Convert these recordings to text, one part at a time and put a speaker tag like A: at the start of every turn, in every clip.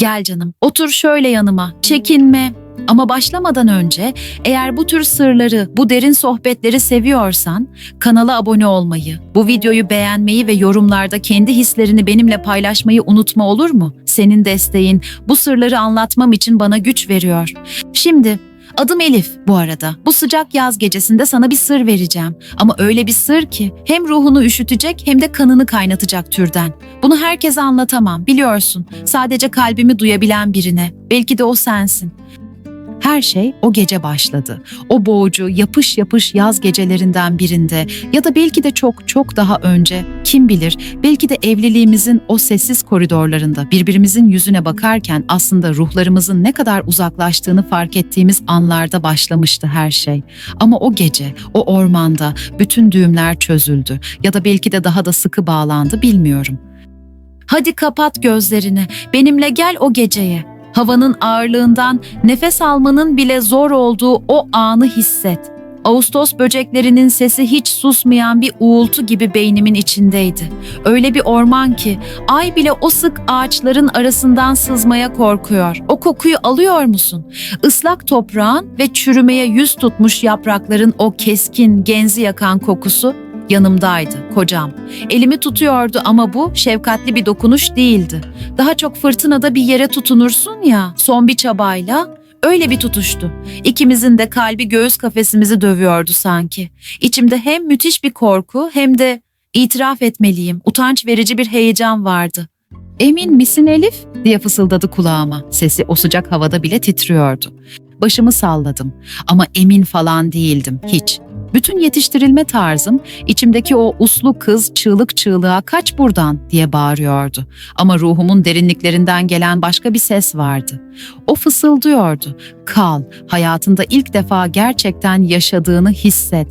A: Gel canım, otur şöyle yanıma. Çekinme. Ama başlamadan önce eğer bu tür sırları, bu derin sohbetleri seviyorsan kanala abone olmayı, bu videoyu beğenmeyi ve yorumlarda kendi hislerini benimle paylaşmayı unutma olur mu? Senin desteğin bu sırları anlatmam için bana güç veriyor. Şimdi adım Elif bu arada. Bu sıcak yaz gecesinde sana bir sır vereceğim. Ama öyle bir sır ki hem ruhunu üşütecek hem de kanını kaynatacak türden. Bunu herkese anlatamam biliyorsun. Sadece kalbimi duyabilen birine. Belki de o sensin. Her şey o gece başladı. O boğucu, yapış yapış yaz gecelerinden birinde ya da belki de çok çok daha önce kim bilir belki de evliliğimizin o sessiz koridorlarında birbirimizin yüzüne bakarken aslında ruhlarımızın ne kadar uzaklaştığını fark ettiğimiz anlarda başlamıştı her şey. Ama o gece, o ormanda bütün düğümler çözüldü ya da belki de daha da sıkı bağlandı bilmiyorum. Hadi kapat gözlerini, benimle gel o geceye. Havanın ağırlığından nefes almanın bile zor olduğu o anı hisset. Ağustos böceklerinin sesi hiç susmayan bir uğultu gibi beynimin içindeydi. Öyle bir orman ki ay bile o sık ağaçların arasından sızmaya korkuyor. O kokuyu alıyor musun? Islak toprağın ve çürümeye yüz tutmuş yaprakların o keskin, genzi yakan kokusu yanımdaydı kocam. Elimi tutuyordu ama bu şefkatli bir dokunuş değildi. Daha çok fırtınada bir yere tutunursun ya son bir çabayla öyle bir tutuştu. İkimizin de kalbi göğüs kafesimizi dövüyordu sanki. İçimde hem müthiş bir korku hem de itiraf etmeliyim utanç verici bir heyecan vardı. Emin misin Elif? diye fısıldadı kulağıma. Sesi o sıcak havada bile titriyordu. Başımı salladım ama emin falan değildim hiç. Bütün yetiştirilme tarzım içimdeki o uslu kız çığlık çığlığa kaç buradan diye bağırıyordu. Ama ruhumun derinliklerinden gelen başka bir ses vardı. O fısıldıyordu. Kal, hayatında ilk defa gerçekten yaşadığını hisset.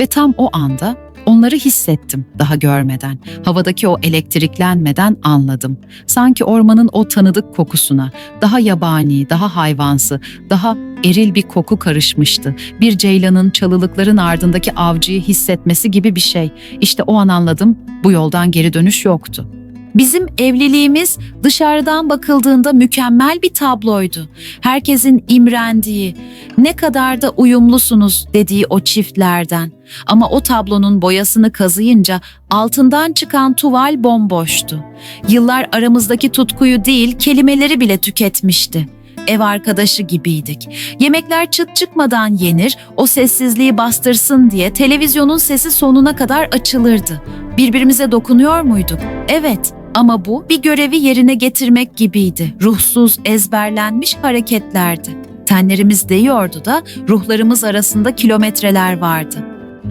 A: Ve tam o anda onları hissettim daha görmeden. Havadaki o elektriklenmeden anladım. Sanki ormanın o tanıdık kokusuna, daha yabani, daha hayvansı, daha eril bir koku karışmıştı. Bir ceylanın çalılıkların ardındaki avcıyı hissetmesi gibi bir şey. İşte o an anladım, bu yoldan geri dönüş yoktu. Bizim evliliğimiz dışarıdan bakıldığında mükemmel bir tabloydu. Herkesin imrendiği, ne kadar da uyumlusunuz dediği o çiftlerden. Ama o tablonun boyasını kazıyınca altından çıkan tuval bomboştu. Yıllar aramızdaki tutkuyu değil, kelimeleri bile tüketmişti ev arkadaşı gibiydik. Yemekler çıt çıkmadan yenir, o sessizliği bastırsın diye televizyonun sesi sonuna kadar açılırdı. Birbirimize dokunuyor muyduk? Evet. Ama bu bir görevi yerine getirmek gibiydi. Ruhsuz, ezberlenmiş hareketlerdi. Tenlerimiz değiyordu da ruhlarımız arasında kilometreler vardı.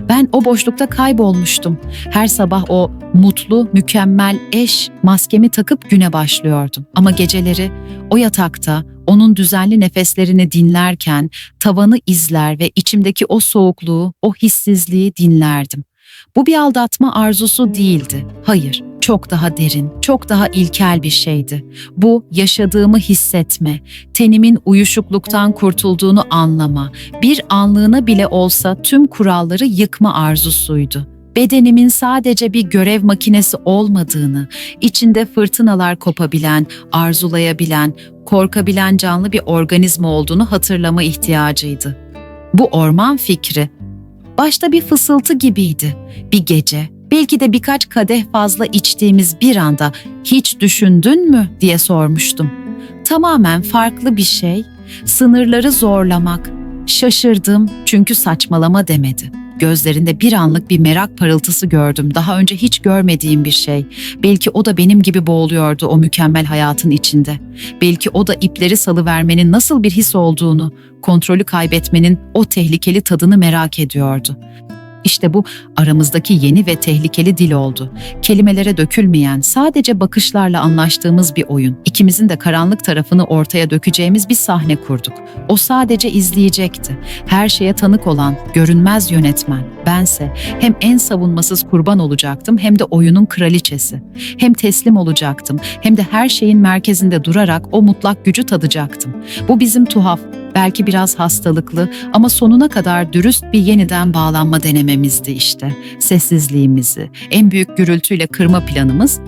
A: Ben o boşlukta kaybolmuştum. Her sabah o mutlu, mükemmel eş maskemi takıp güne başlıyordum. Ama geceleri o yatakta onun düzenli nefeslerini dinlerken tavanı izler ve içimdeki o soğukluğu, o hissizliği dinlerdim. Bu bir aldatma arzusu değildi. Hayır, çok daha derin, çok daha ilkel bir şeydi. Bu yaşadığımı hissetme, tenimin uyuşukluktan kurtulduğunu anlama, bir anlığına bile olsa tüm kuralları yıkma arzusuydu. Bedenimin sadece bir görev makinesi olmadığını, içinde fırtınalar kopabilen, arzulayabilen, korkabilen canlı bir organizma olduğunu hatırlama ihtiyacıydı. Bu orman fikri başta bir fısıltı gibiydi. Bir gece, belki de birkaç kadeh fazla içtiğimiz bir anda hiç düşündün mü diye sormuştum. Tamamen farklı bir şey, sınırları zorlamak. Şaşırdım çünkü saçmalama demedi. Gözlerinde bir anlık bir merak parıltısı gördüm. Daha önce hiç görmediğim bir şey. Belki o da benim gibi boğuluyordu o mükemmel hayatın içinde. Belki o da ipleri salıvermenin nasıl bir his olduğunu, kontrolü kaybetmenin o tehlikeli tadını merak ediyordu. İşte bu aramızdaki yeni ve tehlikeli dil oldu. Kelimelere dökülmeyen, sadece bakışlarla anlaştığımız bir oyun. İkimizin de karanlık tarafını ortaya dökeceğimiz bir sahne kurduk. O sadece izleyecekti. Her şeye tanık olan, görünmez yönetmen. Bense hem en savunmasız kurban olacaktım hem de oyunun kraliçesi. Hem teslim olacaktım hem de her şeyin merkezinde durarak o mutlak gücü tadacaktım. Bu bizim tuhaf, belki biraz hastalıklı ama sonuna kadar dürüst bir yeniden bağlanma denememizdi işte. Sessizliğimizi, en büyük gürültüyle kırma planımız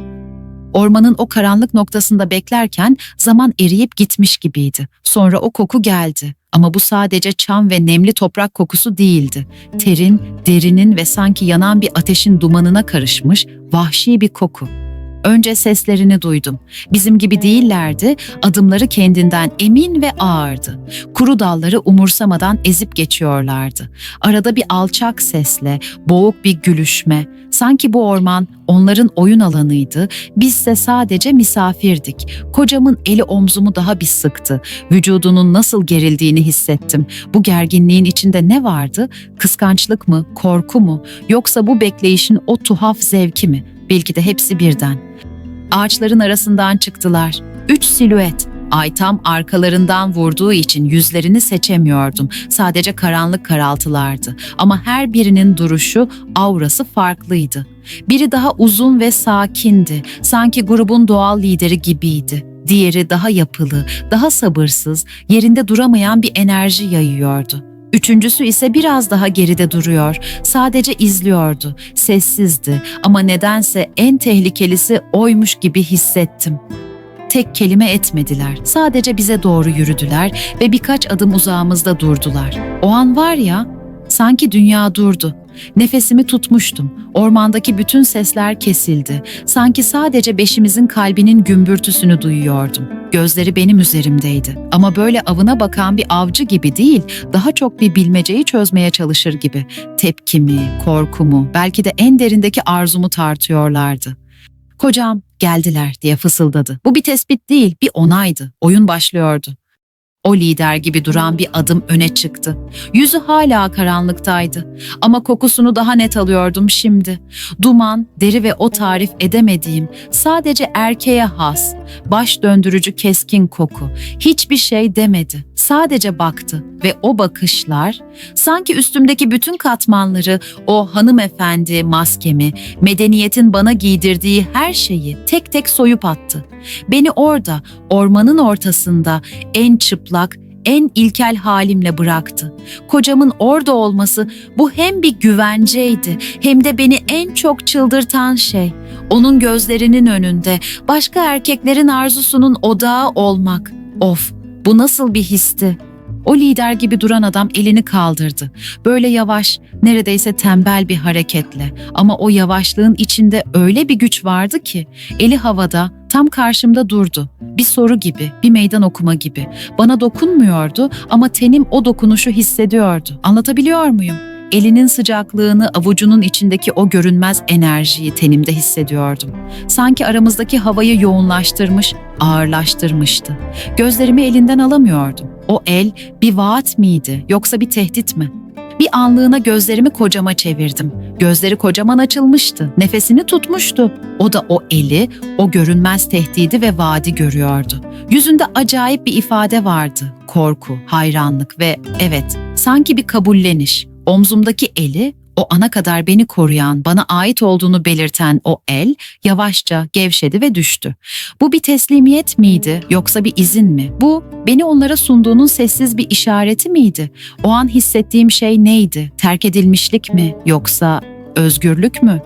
A: Ormanın o karanlık noktasında beklerken zaman eriyip gitmiş gibiydi. Sonra o koku geldi. Ama bu sadece çam ve nemli toprak kokusu değildi. Terin, derinin ve sanki yanan bir ateşin dumanına karışmış vahşi bir koku. Önce seslerini duydum. Bizim gibi değillerdi, adımları kendinden emin ve ağırdı. Kuru dalları umursamadan ezip geçiyorlardı. Arada bir alçak sesle, boğuk bir gülüşme. Sanki bu orman onların oyun alanıydı, bizse sadece misafirdik. Kocamın eli omzumu daha bir sıktı. Vücudunun nasıl gerildiğini hissettim. Bu gerginliğin içinde ne vardı? Kıskançlık mı, korku mu, yoksa bu bekleyişin o tuhaf zevki mi? Belki de hepsi birden. Ağaçların arasından çıktılar. Üç silüet. Ay tam arkalarından vurduğu için yüzlerini seçemiyordum. Sadece karanlık karaltılardı. Ama her birinin duruşu, aurası farklıydı. Biri daha uzun ve sakindi. Sanki grubun doğal lideri gibiydi. Diğeri daha yapılı, daha sabırsız, yerinde duramayan bir enerji yayıyordu. Üçüncüsü ise biraz daha geride duruyor. Sadece izliyordu. Sessizdi ama nedense en tehlikelisi oymuş gibi hissettim. Tek kelime etmediler. Sadece bize doğru yürüdüler ve birkaç adım uzağımızda durdular. O an var ya, sanki dünya durdu. Nefesimi tutmuştum. Ormandaki bütün sesler kesildi. Sanki sadece beşimizin kalbinin gümbürtüsünü duyuyordum. Gözleri benim üzerimdeydi. Ama böyle avına bakan bir avcı gibi değil, daha çok bir bilmeceyi çözmeye çalışır gibi. Tepkimi, korkumu, belki de en derindeki arzumu tartıyorlardı. Kocam, geldiler diye fısıldadı. Bu bir tespit değil, bir onaydı. Oyun başlıyordu. O lider gibi duran bir adım öne çıktı. Yüzü hala karanlıktaydı ama kokusunu daha net alıyordum şimdi. Duman, deri ve o tarif edemediğim, sadece erkeğe has, baş döndürücü keskin koku. Hiçbir şey demedi. Sadece baktı ve o bakışlar sanki üstümdeki bütün katmanları, o hanımefendi maskemi, medeniyetin bana giydirdiği her şeyi tek tek soyup attı. Beni orada, ormanın ortasında, en çıplak, en ilkel halimle bıraktı. Kocamın orada olması bu hem bir güvenceydi hem de beni en çok çıldırtan şey. Onun gözlerinin önünde başka erkeklerin arzusunun odağı olmak. Of, bu nasıl bir histi? O lider gibi duran adam elini kaldırdı. Böyle yavaş, neredeyse tembel bir hareketle. Ama o yavaşlığın içinde öyle bir güç vardı ki eli havada, tam karşımda durdu. Bir soru gibi, bir meydan okuma gibi. Bana dokunmuyordu ama tenim o dokunuşu hissediyordu. Anlatabiliyor muyum? Elinin sıcaklığını, avucunun içindeki o görünmez enerjiyi tenimde hissediyordum. Sanki aramızdaki havayı yoğunlaştırmış, ağırlaştırmıştı. Gözlerimi elinden alamıyordum. O el bir vaat miydi yoksa bir tehdit mi? Bir anlığına gözlerimi kocama çevirdim. Gözleri kocaman açılmıştı, nefesini tutmuştu. O da o eli, o görünmez tehdidi ve vaadi görüyordu. Yüzünde acayip bir ifade vardı. Korku, hayranlık ve evet, sanki bir kabulleniş. Omzumdaki eli, o ana kadar beni koruyan, bana ait olduğunu belirten o el yavaşça gevşedi ve düştü. Bu bir teslimiyet miydi yoksa bir izin mi? Bu beni onlara sunduğunun sessiz bir işareti miydi? O an hissettiğim şey neydi? Terk edilmişlik mi yoksa özgürlük mü?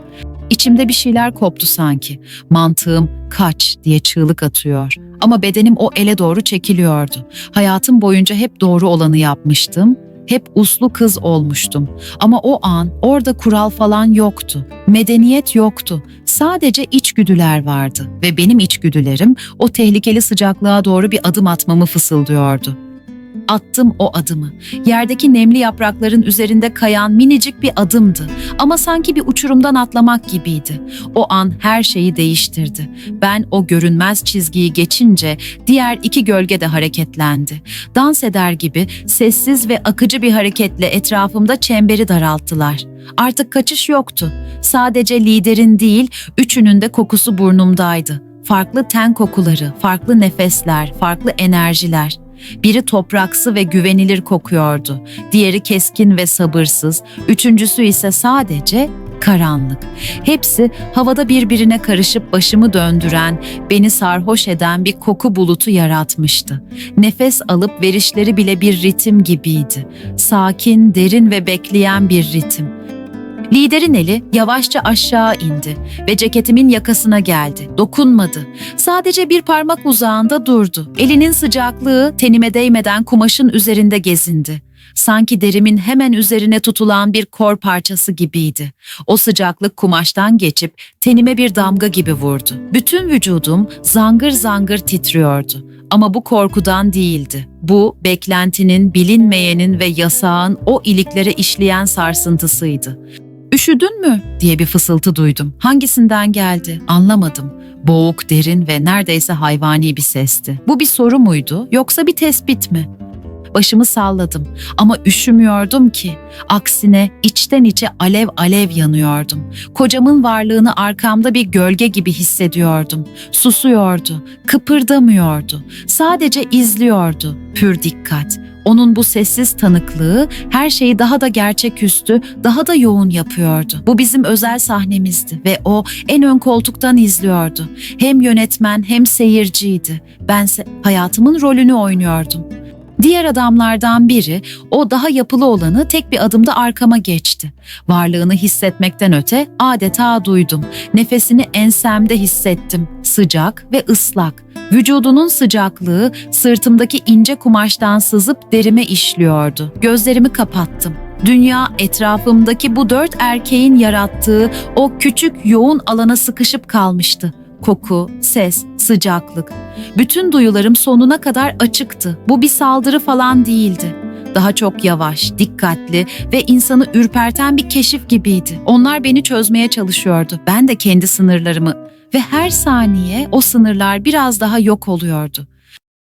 A: İçimde bir şeyler koptu sanki. Mantığım kaç diye çığlık atıyor. Ama bedenim o ele doğru çekiliyordu. Hayatım boyunca hep doğru olanı yapmıştım hep uslu kız olmuştum. Ama o an orada kural falan yoktu. Medeniyet yoktu. Sadece içgüdüler vardı ve benim içgüdülerim o tehlikeli sıcaklığa doğru bir adım atmamı fısıldıyordu. Attım o adımı. Yerdeki nemli yaprakların üzerinde kayan minicik bir adımdı. Ama sanki bir uçurumdan atlamak gibiydi. O an her şeyi değiştirdi. Ben o görünmez çizgiyi geçince diğer iki gölge de hareketlendi. Dans eder gibi sessiz ve akıcı bir hareketle etrafımda çemberi daralttılar. Artık kaçış yoktu. Sadece liderin değil, üçünün de kokusu burnumdaydı. Farklı ten kokuları, farklı nefesler, farklı enerjiler. Biri topraksı ve güvenilir kokuyordu. Diğeri keskin ve sabırsız. Üçüncüsü ise sadece karanlık. Hepsi havada birbirine karışıp başımı döndüren, beni sarhoş eden bir koku bulutu yaratmıştı. Nefes alıp verişleri bile bir ritim gibiydi. Sakin, derin ve bekleyen bir ritim. Liderin eli yavaşça aşağı indi ve ceketimin yakasına geldi. Dokunmadı. Sadece bir parmak uzağında durdu. Elinin sıcaklığı tenime değmeden kumaşın üzerinde gezindi. Sanki derimin hemen üzerine tutulan bir kor parçası gibiydi. O sıcaklık kumaştan geçip tenime bir damga gibi vurdu. Bütün vücudum zangır zangır titriyordu. Ama bu korkudan değildi. Bu beklentinin, bilinmeyenin ve yasağın o iliklere işleyen sarsıntısıydı. Üşüdün mü diye bir fısıltı duydum. Hangisinden geldi? Anlamadım. Boğuk, derin ve neredeyse hayvani bir sesti. Bu bir soru muydu yoksa bir tespit mi? Başımı salladım ama üşümüyordum ki. Aksine içten içe alev alev yanıyordum. Kocamın varlığını arkamda bir gölge gibi hissediyordum. Susuyordu, kıpırdamıyordu. Sadece izliyordu. Pür dikkat. Onun bu sessiz tanıklığı her şeyi daha da gerçeküstü, daha da yoğun yapıyordu. Bu bizim özel sahnemizdi ve o en ön koltuktan izliyordu. Hem yönetmen hem seyirciydi. Bense hayatımın rolünü oynuyordum. Diğer adamlardan biri o daha yapılı olanı tek bir adımda arkama geçti. Varlığını hissetmekten öte adeta duydum. Nefesini ensemde hissettim. Sıcak ve ıslak. Vücudunun sıcaklığı sırtımdaki ince kumaştan sızıp derime işliyordu. Gözlerimi kapattım. Dünya etrafımdaki bu dört erkeğin yarattığı o küçük yoğun alana sıkışıp kalmıştı. Koku, ses, sıcaklık. Bütün duyularım sonuna kadar açıktı. Bu bir saldırı falan değildi. Daha çok yavaş, dikkatli ve insanı ürperten bir keşif gibiydi. Onlar beni çözmeye çalışıyordu. Ben de kendi sınırlarımı ve her saniye o sınırlar biraz daha yok oluyordu.